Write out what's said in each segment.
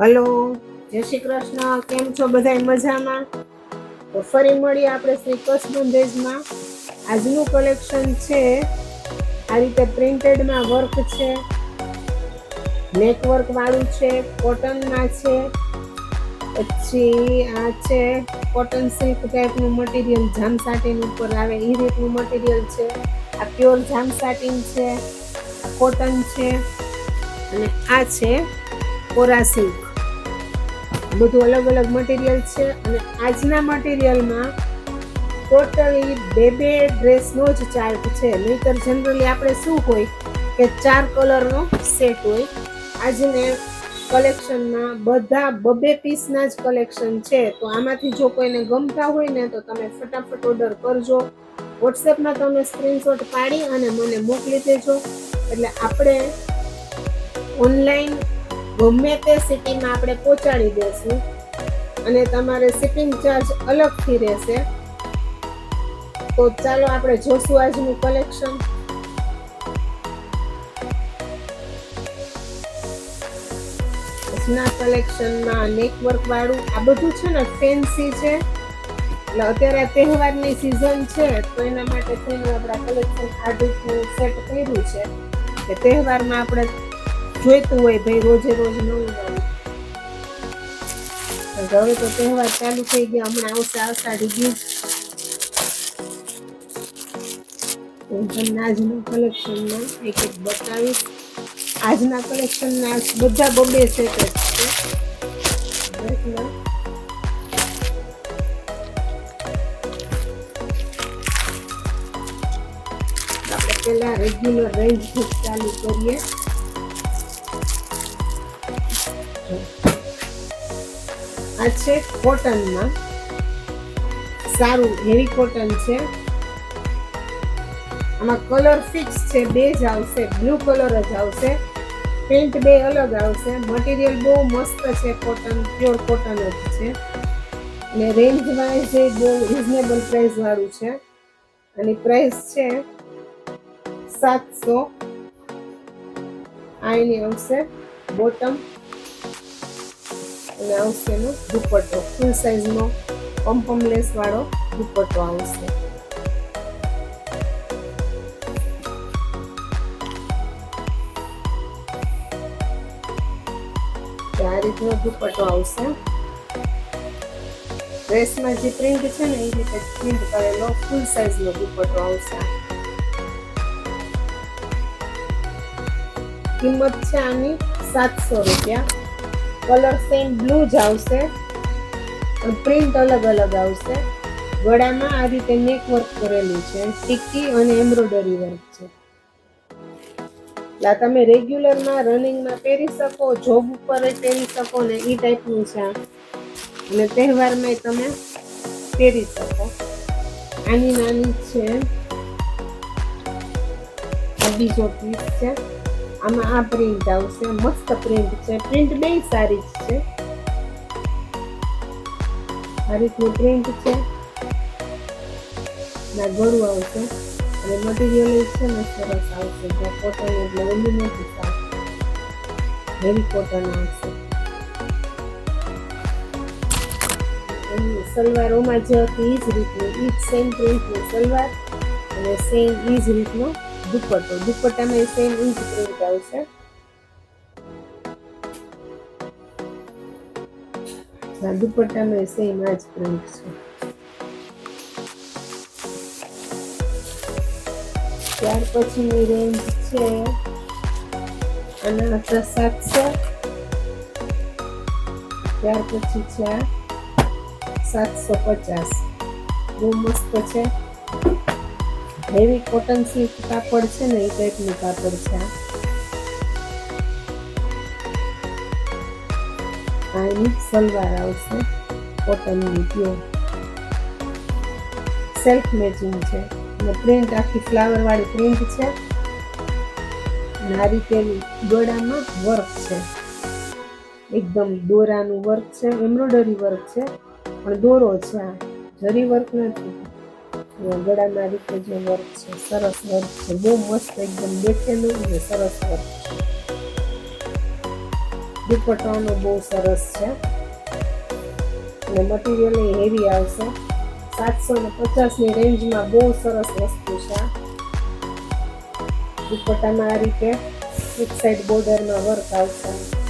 Hello, જય શ્રી કૃષ્ણ. કેમ છો બધા મજામાં? તો ફરી મળીએ આપણે શ્રી કૃષ્ણ બંધેજમાં આજનું કલેક્શન છે, આ રીતે પ્રિન્ટેડમાં વર્ક છે નેટવર્કવાળું વાળું છે કોટનમાં છે, પછી આ છે કોટન સિલ્ક ટાઈપનું મટીરિયલ જામ સાટીન ઉપર આવે એ રીતનું મટીરિયલ છે. આ પ્યોર જામ સાટીન છે કોટન છે, અને આ છે કોરા સિલ્ક બધું અલગ અલગ મટીરિયલ છે અને આજના મટીરિયલમાં ટોટલી બે બે ડ્રેસનો જ ચાર્ટ છે. નહીતર જનરલી આપણે શું હોય કે ચાર કલરનો સેટ હોય. આજને કલેક્શનમાં બધા બબે પીસના જ કલેક્શન છે. તો આમાંથી જો કોઈને ગમતા હોય ને તો તમે ફટાફટ ઓર્ડર કરજો. વોટ્સએપમાં તમે સ્ક્રીનશોટ પાડી અને મને મોકલી દેજો. એટલે આપણે ઓનલાઈન ગમે તે સિટીમાં આપણે પહોંચાડી દઈશું અને તમારે શિપિંગ ચાર્જ અલગથી રહેશે. તો ચાલો આપણે જોશું આજનું કલેક્શન આજના કલેક્શનમાં નેટવર્ક વાળું આ બધું છે ને ફેન્સી છે. એટલે અત્યારે તહેવારની સિઝન છે, તો એના માટે થઈને આપણા કલેક્શન આ રીતનું સેટ કર્યું છે. કે તહેવારમાં આપણે જોઈતું હોય ભાઈ, રોજે રોજ નવું હવે તો તહેવાર ચાલુ થઈ ગયા, હમણાં આવશે આષાઢી બીજ તમને કલેક્શનમાં એક એક બતાવીશ. આજના કલેક્શનના બધા બબે છે. પહેલાં રેગ્યુલર રેન્જ ચાલુ કરીએ. આ છે કોટનમાં. સારું હેવી કોટન છે. આમાં કલર ફિક્સ છે, બે જ આવશે. બ્લુ કલર જ આવશે. પેન્ટ બે અલગ આવશે. મટીરિયલ બહુ મસ્ત છે કોટન પ્યોર કોટન જ છે. અને રેન્જ વાઇઝ બહુ રિઝનેબલ પ્રાઇસ વાળું છે. અને પ્રાઇસ છે સાતસો. આ એની આવશે બોટમ અને આવશે એનો દુપટ્ટો ફૂલ સાઇઝનો પમ્પમ લેસવાળો દુપટ્ટો આવશે આ રીતનો દુપટ્ટો આવશે. ડ્રેસમાં જે પ્રિન્ટ છે ને, એ રીતે પ્રિન્ટ કરેલો ફૂલ સાઇઝનો દુપટ્ટો આવશે. કિંમત છે આની સાતસો રૂપિયા. કલર સેમ બ્લુ જ આવશે. પ્રિન્ટ અલગ અલગ આવશે. ગળામાં આ રીતે નેક વર્ક કરેલું છે. ટિક્કી અને એમ્બ્રોઇડરી વર્ક છે. આ તમે રેગ્યુલરમાં રનિંગમાં પહેરી શકો, જોબ ઉપર પહેરી શકો ને એ ટાઈપનું છે અને તહેવારમાં તમે પહેરી શકો. આની નાની છે. બીજો પીસ છે. આમાં આ પ્રિન્ટ આવશે, મસ્ત પ્રિન્ટ છે. પ્રિન્ટ બે સારી જ છે. આ રીતનું પ્રિન્ટ છે. ના ગળું આવશે. અને મટીરિયલ છે ને, સરસ આવશે. જો કોટન એટલે ઓલું નથી સાફ હેવી કોટન આવશે. સલવાર સલવારોમાં જે હતી એ જ રીતનું એ જ સેમ પ્રિન્ટની સલવાર અને સેમ એ જ રીતનો દુપટ્ટો. દુપટ્ટામાં સેમ ઇંચ પ્રિન્ટ આવશે દુપટ્ટામાં સેમ આ જ પ્રિન્ટ છે. ત્યાર પછીની રેન્જ છે આના હતા સાતસો. ત્યાર પછી છે સાતસો પચાસ. બહુ મસ્ત છે. હેવી કોટન સિલ્ક કાપડ છે ને, એ ટાઈપનું કાપડ છે. આ સલવાર આવશે કોટનની પ્યોર સેલ્ફ મેચિંગ છે. અને પ્રિન્ટ આખી ફ્લાવર વાળી પ્રિન્ટ છે. અને આ રીતે ગળામાં વર્ક છે. એકદમ દોરાનું વર્ક છે એમ્બ્રોઇડરી વર્ક છે. પણ દોરો છે આ. જરી વર્ક નથી. ગળામાં રીતે જે વર્ક છે, સરસ વર્ક છે. બહુ મસ્ત એકદમ બેઠેલું અને સરસ વર્ક છે. દુપટ્ટાનો બહુ સરસ છે. અને મટીરિયલ હેવી આવશે. સાતસો ને પચાસની રેન્જમાં બહુ સરસ વસ્તુ છે. દુપટ્ટામાં આ રીતે એક સાઈડ બોર્ડરમાં વર્ક આવશે.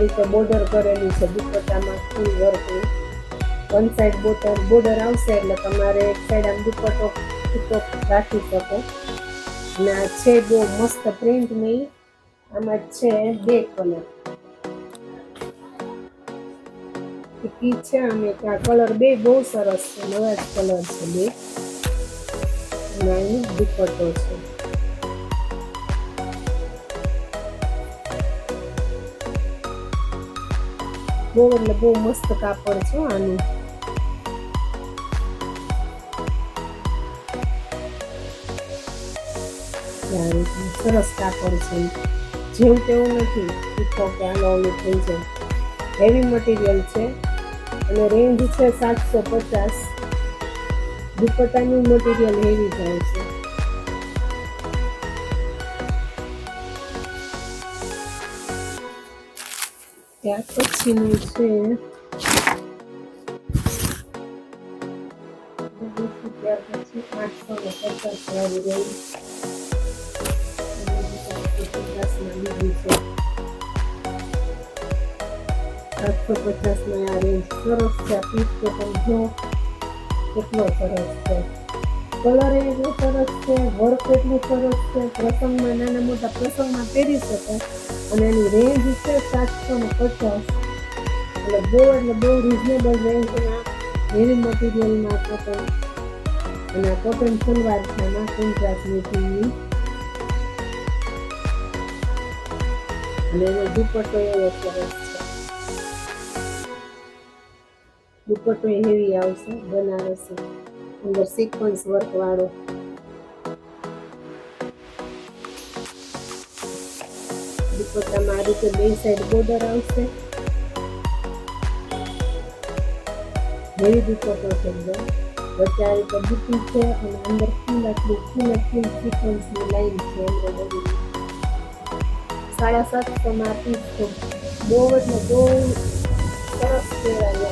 રીતે બોર્ડર કરેલું છે. દુપટ્ટામાં ફૂલ વર્કનું વન સાઈડ બોર્ડર બોર્ડર આવશે એટલે તમારે એક સાઈડ આમ દુપટ્ટો ટૂંકો રાખી શકો. અને આ છે બહુ મસ્ત પ્રિન્ટ નહીં આમાં છે બે કલર કી છે અને ત્યાં કલર બે બહુ સરસ છે. નવા જ કલર છે બે. અને દુપટ્ટો છે. બહુ એટલે બહુ મસ્ત કાપડ છે આનું. સરસ કાપડ છે. જેવું તેવું નથી ટીકો કે આનો થઈ જાય. હેવી મટીરિયલ છે અને રેન્જ છે સાતસો પચાસ. દુપટ્ટાનું મટીરિયલ હેવી જાય છે. ત્યાર પછીનું છે ત્યાર પછી આઠસો ને પચાસ વાળી રહી પચાસમાં લીધી છે સાતસો પચાસમાં આ રેન્જ સરસ છે આ પીસ તો તમે જો કેટલો સરસ છે કલર એ એટલો સરસ છે વર્ક એટલું સરસ છે પ્રસંગમાં નાના મોટા પ્રસંગમાં પહેરી શકે અને એની રેન્જ છે સાતસો ને પચાસ. એટલે બહુ એટલે બહુ રિઝનેબલ રેન્જના હેવી મટીરિયલમાં કોટન અને આ કોટન સલવાર છે આમાં કોન્ટ્રાસ્ટ ટીવી અને એનો દુપટ્ટો એવો સરસ છે. દુપટ્ટો હેવી આવશે, બનારસી. અંદર સિક્વન્સ વર્ક દુપટ્ટામાં આ રીતે બે સાઈડ બોર્ડર આવશે હેવી દુપટ્ટો છે એકદમ વચ્ચે આ રીતે છે અને અંદર ફૂલ આટલી ફૂલ ફૂલ સિક્વન્સની લાઈન છે એમ્બ્રોઇડરી સાડા સાતસોમાં પીસ છે. બહુ એટલે બહુ સરસ કહેવાય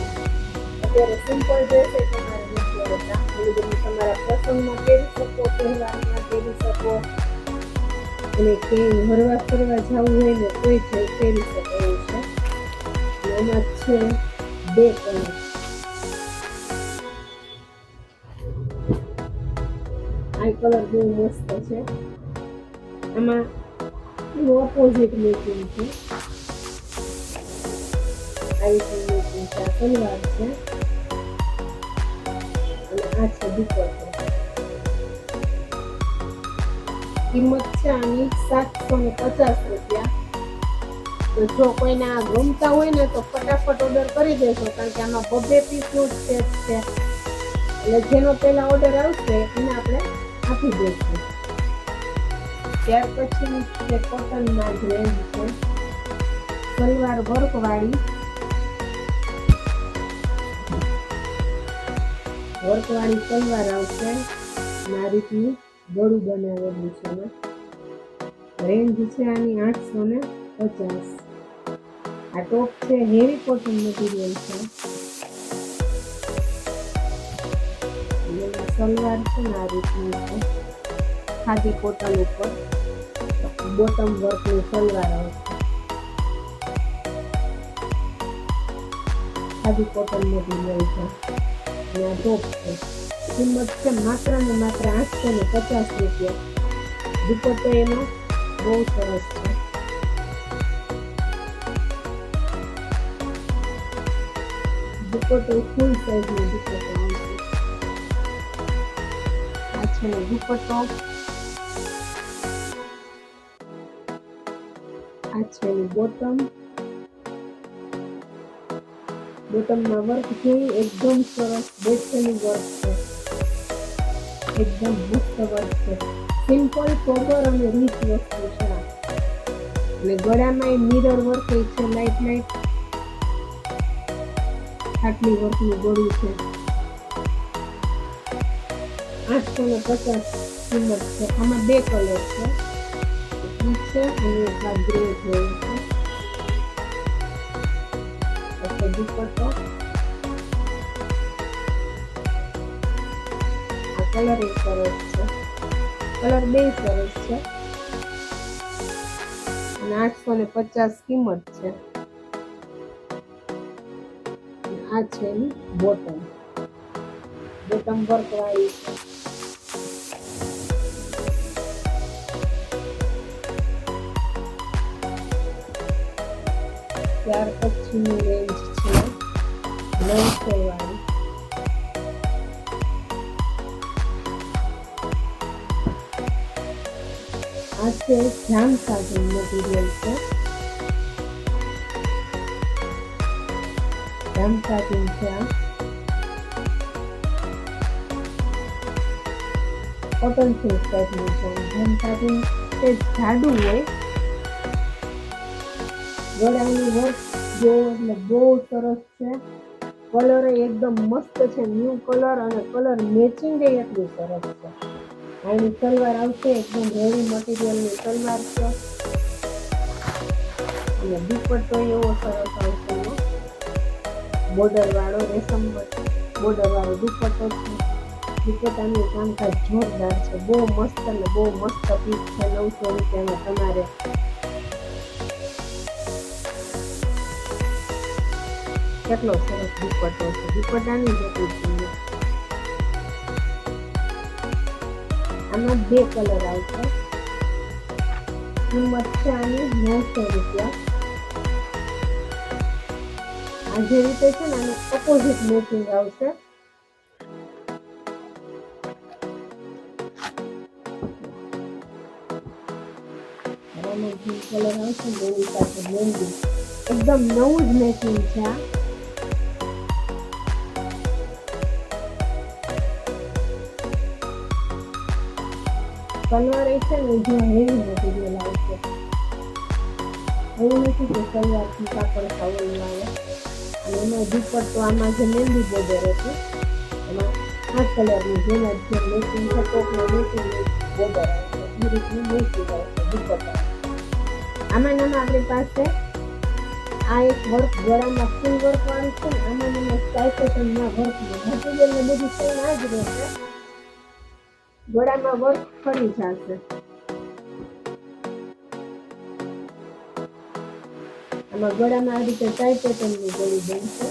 અત્યારે સિમ્પલ ડ્રેસ તમારે નથી આવતા બધું તમારા પ્રસંગમાં પહેરી શકો તહેવારમાં પહેરી શકો અને ક્યાંય હરવા ફરવા જવું હોય ને કોઈ જઈ પહેરી શકે એવું છે. એમાં છે બે કલર. આ કલર બહુ મસ્ત છે. આમાં ઓપોઝિટ મેચિંગ છે. આવી રીતે મેચિંગ છે. છે. અને આ છે દુપટ્ટો કિંમત છે આની સાતસો ને પચાસ રૂપિયા. તો જો કોઈને આ ગમતા હોય ને તો ફટાફટ ઓર્ડર કરી દેજો, કારણ કે આમાં બબે પીસનું સેટ છે. એટલે જેનો પહેલા ઓર્ડર આવશે, એને આપણે આપી દઈશું. ત્યાર પછી જ રેન્જ છે, સલવાર વર્ક વાળી વર્ક વાળી સલવાર આવશે આ રીતનું ગળું બનાવેલું છે ને. રેન્જ છે આની આઠસો ને પચાસ. આ ટોપ છે હેવી કોટન મટીરિયલ છે. સલવાર છે ને આ રીતનું છે. ખાદી કોટન ઉપર. બોટમ વર્કનું સલવાર આવશે ખાદી કોટન મટીરિયલ છે. અને આ ટોપ છે. કિંમત છે માત્ર ને માત્ર આઠસો ને પચાસ રૂપિયા. દુપટ્ટો એનો બહુ સરસ છે. દુપટ્ટો ફૂલ સાઈઝનો દુપટ્ટો આવશે આ છે દુપટ્ટો. આ છે બોટમ. બોટમમાં વર્ક જોઈ એકદમ સરસ બેસ્ટનું વર્ક છે. એકદમ મુક્ત વર્ગ છે. સિમ્પલ સોબર અને રીચ વસ્તુ છે. અને ગળામાં એ મિરર વર્ક છે લાઈટ લાઈટ આટલી વર્કનું ગળું છે. આઠસો ને પચાસ કિંમત છે. આમાં બે કલર છે. અને એક છે. દુપટ્ટો. કલર સરસ છે. કલર બે સરસ છે. અને આઠસો ને પચાસ કિંમત છે. આ છે એની બોટમ. બોટમ વર્ક વાળી છે. ત્યાર પછીની રેન્જ છે. નવસો વાળી. આ છે જામ સાધન મટીરિયલ છે. જામ સાધન છે આ કોટન સિલ્ક ટાઈપનું છે જામ સાધન તે જાડું હોય. ગળાનું વર્ક જો એટલે બહુ સરસ છે. કલર એકદમ મસ્ત છે ન્યૂ કલર અને કલર મેચિંગ એટલું સરસ છે. આની સલવાર આવશે, એકદમ હેવી મટીરિયલની સલવાર છે. અને દુપટ્ટો એવો સરસ આવશે બોર્ડરવાળો બોર્ડર વાળો રેશમ બોર્ડર વાળો દુપટ્ટો છે. દુપટ્ટાનું કામકાજ જોરદાર છે. બહુ મસ્ત અને બહુ મસ્ત પીસ છે નવસો રૂપિયામાં તમારે. કેટલો સરસ દુપટ્ટો છે. દુપટ્ટાની જેટલું આમાં બે કલર આવશે કિંમત નવસો રૂપિયા. આ જે રીતે છે ને, આનું ઓપોઝિટ મેચિંગ આવશે. કલર આવશે ને એકદમ નવું જ મેચિંગ છે સલવાર એ છે ને જે હેવી મટીરિયલ આવશે એવું નથી કે સલવારથી કાપડ ખાવું આવે અને એમાં દુપટ્ટો આમાં જે મહેંદી બોર્ડર હતું એમાં આ કલરની જેના જે છે ટોપનો મેચિંગ બોર્ડર આવશે એ રીતનું મેચિંગ આવશે દુપટ્ટા. આમાં નામાં આપણી પાસે આ એક વર્ક ગળામાં ફૂલ વર્ક વાળું છે આમાં મને સ્ટાઇપેટનના વર્કમાં મટીરિયલ ને બધું સેમ આ જ રહેશે. ગળામાં વર્ક ફરી જશે. આમાં ગળામાં આ રીતે ટાઈટ પેટર્નની ગળી બનશે.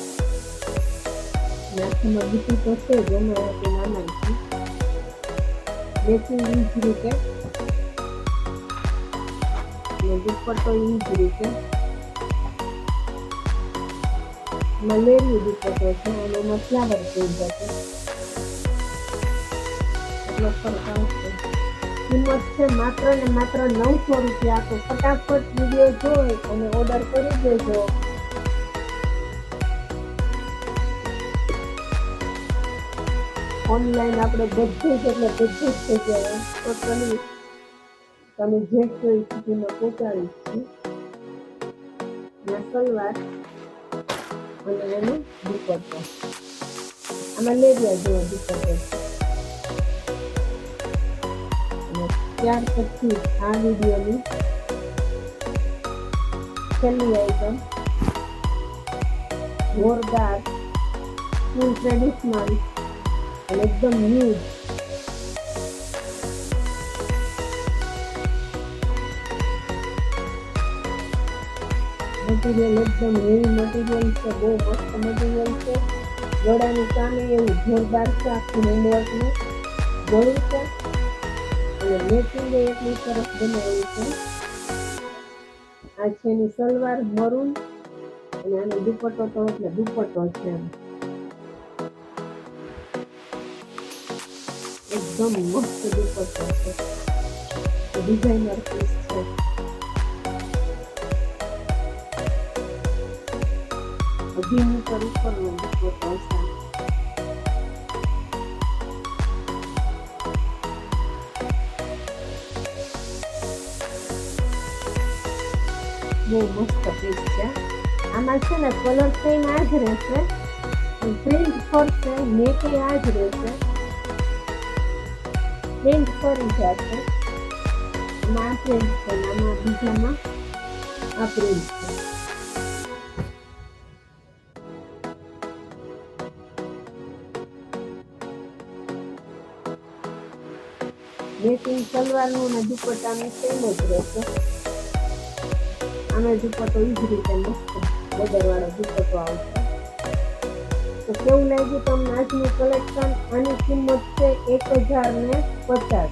નાખીમાં બીજું તો છે એમાં આપણે નાના છે. ઈ જ રીતે. અને દુપટ્ટો ઈ જ રીતે. મલેરી દુપટ્ટો છે, અને એમાં ફ્લાવર જશે. ફરક આવશે. કિંમત છે માત્ર ને માત્ર નવસો રૂપિયા. તો ફટાફટ વીડિયો જોઈ અને ઓર્ડર કરી દેજો. ઓનલાઈન આપણે બધું જ એટલે બધું જ થઈ જાય. તો તમે જે કોઈ સુધીમાં પહોંચાડી છું સલવાર અને એનું દુપટ્ટો આમાં લેરિયા જેવો દુપટ્ટો ત્યાર પછી આ વિડીયોની છેલ્લી આઈટમ જોરદાર ફૂલ ટ્રેડિશનલ અને એકદમ ન્યૂ મટીરિયલ એકદમ હેવી મટીરિયલ છે બહુ મસ્ત મટીરિયલ છે ગળાનું કામ એવું જોરદાર છે આખું હેન્ડવર્કનું ગળું છે અને મેચિંગ એટલી સરસ બનાવ્યું છે. આ છે એની સલવાર મરૂન અને આનો દુપટ્ટો તો એટલે દુપટ્ટો છે એકદમ મસ્ત દુપટ્ટો છે. ડિઝાઇનર પીસ છે. અઢી ઉપર દુપટ્ટો છે. બહુ મસ્ત પીસ છે. આમાં છે ને કલર સેમ આ જ રહેશે પ્રિન્ટ ફરશે નેકે આ જ રહેશે. પ્રિન્ટ ફરી જશે આમાં આ પ્રિન્ટ છે, આમાં બીજામાં આ પ્રિન્ટ છે. મેચિંગ સલવારનું અને દુપટ્ટાનું સેમ જ રહેશે. આનો જુપતો એ જ રીતે મસ્ત બદરવાળો દુપટ્ટો આવશે. તો કેવું લાગ્યું તમને આજનું કલેક્શન આની કિંમત છે એક હજાર ને પચાસ.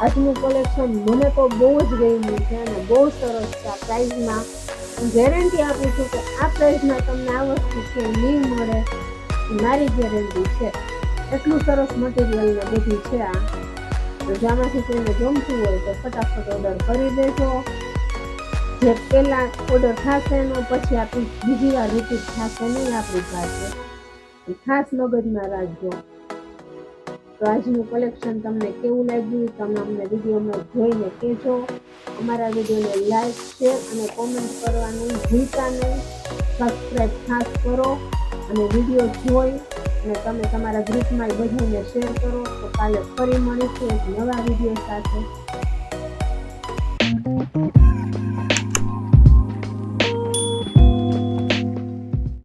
આજનું કલેક્શન મને તો બહુ જ ગમ્યું છે અને બહુ સરસ છે આ પ્રાઇઝમાં ગેરંટી આપું છું કે આ પ્રાઇઝમાં તમને આ વસ્તુ છે નહીં મળે. મારી ગેરંટી છે. એટલું સરસ મટીરિયલ ને બધું છે આ. તો જેમાંથી કોઈને ગમતું હોય તો ફટાફટ ઓર્ડર કરી દેજો. જે પહેલાં ઓર્ડર થશે એનો પછી આપણી બીજી વાર રિપીટ થશે નહીં આપણી પાસે. ખાસ મગજમાં રાખજો. તો આજનું કલેક્શન તમને કેવું લાગ્યું તમે અમને વિડીયોમાં જોઈને કહેજો. અમારા વિડીયોને લાઈક શેર અને કોમેન્ટ કરવાનું ભૂલતા નહીં. સબસ્ક્રાઈબ ખાસ કરો અને વીડિયો જોઈ અને તમે તમારા ગ્રુપમાં બધાને શેર કરો. તો કાલે ફરી મળીશું એક નવા વીડિયો સાથે.